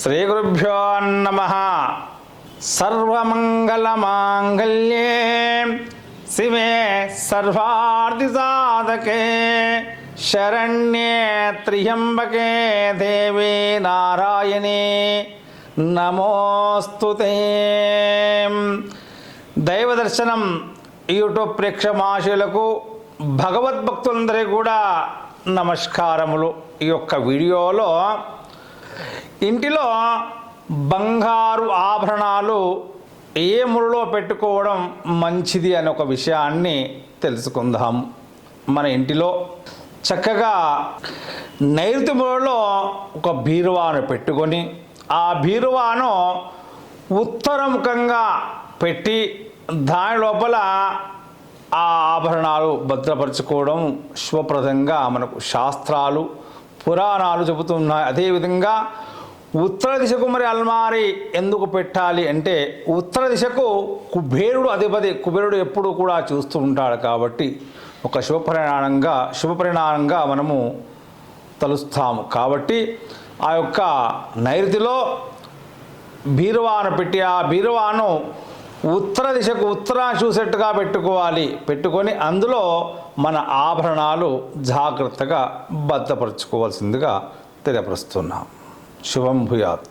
శ్రీగురుభ్యో నమ. సర్వమంగళమాంగళ్యే శివే సర్వార్థిసాధకే శరణ్యే త్ర్యంబకే దేవే నారాయణే నమోస్తు దైవ దర్శనం యూట్యూబ్ ప్రేక్షమాశులకు భగవద్భక్తులందరికీ కూడా నమస్కారములు. ఈ యొక్క వీడియోలో ఇంటిలో బంగారు ఆభరణాలు ఏ ముళ్ళో పెట్టుకోవడం మంచిది అనే ఒక విషయాన్ని తెలుసుకుందాం. మన ఇంటిలో చక్కగా నైరుతి మూలలో ఒక బీరువాను పెట్టుకొని ఆ బీరువాను ఉత్తరముఖంగా పెట్టి దాని లోపల ఆ ఆభరణాలు భద్రపరచుకోవడం శుభప్రదంగా మనకు శాస్త్రాలు పురాణాలు చెబుతున్నాయి అదేవిధంగా ఉత్తర దిశకు మరి అల్మారి ఎందుకు పెట్టాలి అంటే ఉత్తర దిశకు కుబేరుడు అధిపతి కుబేరుడు ఎప్పుడు కూడా చూస్తూ ఉంటాడు కాబట్టి ఒక శుభపరిణామంగా శుభపరిణామంగా మనము తలుస్తాము. కాబట్టి ఆ యొక్క నైరుతిలో బీరువాను పెట్టి ఆ బీరువాను ఉత్తర దిశకు ఉత్తరా చూసేట్టుగా పెట్టుకోవాలి. పెట్టుకొని అందులో మన ఆభరణాలు జాగ్రత్తగా భద్రపరచుకోవాల్సిందిగా తెలియపరుస్తున్నాం. శుభం భూయాత్.